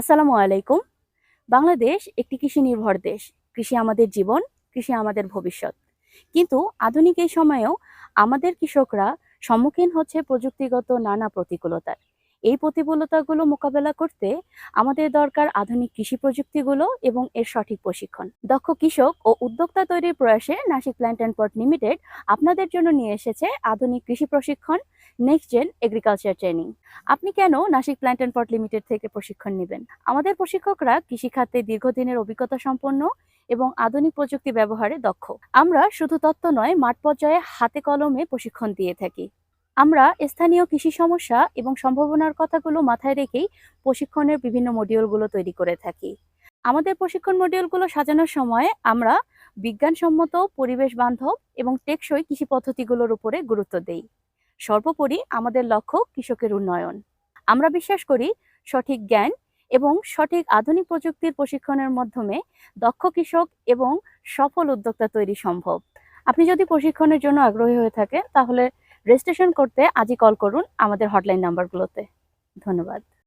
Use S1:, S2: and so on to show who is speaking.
S1: আসসালামু আলাইকুম। বাংলাদেশ একটি কৃষি নির্ভর দেশ। কৃষি আমাদের জীবন, কৃষি আমাদের ভবিষ্যৎ। কিন্তু আধুনিক এই সময়েও আমাদের কৃষকরা সম্মুখীন হচ্ছে প্রযুক্তিগত নানা প্রতিকূলতার। এই প্রতিকূলতাগুলো মোকাবেলা করতে আমাদের দরকার আধুনিক কৃষি প্রযুক্তিগুলো এবং এর সঠিক প্রশিক্ষণ। দক্ষ কৃষক ও উদ্যোক্তা তৈরির প্রয়াসে Nashik plant and pot limited আপনাদের জন্য নিয়ে এসেছে আধুনিক কৃষি প্রশিক্ষণ নেক্সট জেন এগ্রিকালচার ট্রেনিং আপনি কেন Nashik plant and pot limited থেকে প্রশিক্ষণ নেবেন? আমাদের প্রশিক্ষকরা কৃষিখাতে দীর্ঘদিনের অভিজ্ঞতা সম্পন্ন এবং আধুনিক প্রযুক্তি ব্যবহারে দক্ষ। আমরা শুধু তত্ত্ব নয়, মাঠ পর্যায়ে হাতে কলমে প্রশিক্ষণ দিয়ে থাকি। আমরা স্থানীয় কৃষি সমস্যা এবং সম্ভাবনার কথাগুলো মাথায় রেখেই প্রশিক্ষণের বিভিন্ন মডিউলগুলো তৈরি করে থাকি। আমাদের প্রশিক্ষণ মডিউলগুলো সাজানোর সময় আমরা বিজ্ঞানসম্মত পরিবেশ বান্ধব এবং টেকসই কৃষি পদ্ধতিগুলোর উপরে গুরুত্ব দেই। সর্বোপরি আমাদের লক্ষ্য কৃষকের উন্নয়ন। আমরা বিশ্বাস করি সঠিক জ্ঞান এবং সঠিক আধুনিক প্রযুক্তির প্রশিক্ষণের মাধ্যমে দক্ষ কৃষক এবং সফল উদ্যোক্তা তৈরি সম্ভব। আপনি যদি প্রশিক্ষণের জন্য আগ্রহী হয়ে থাকেন, তাহলে রেজিস্ট্রেশন করতে আজই কল করুন আমাদের হটলাইন নাম্বারগুলোতে ধন্যবাদ।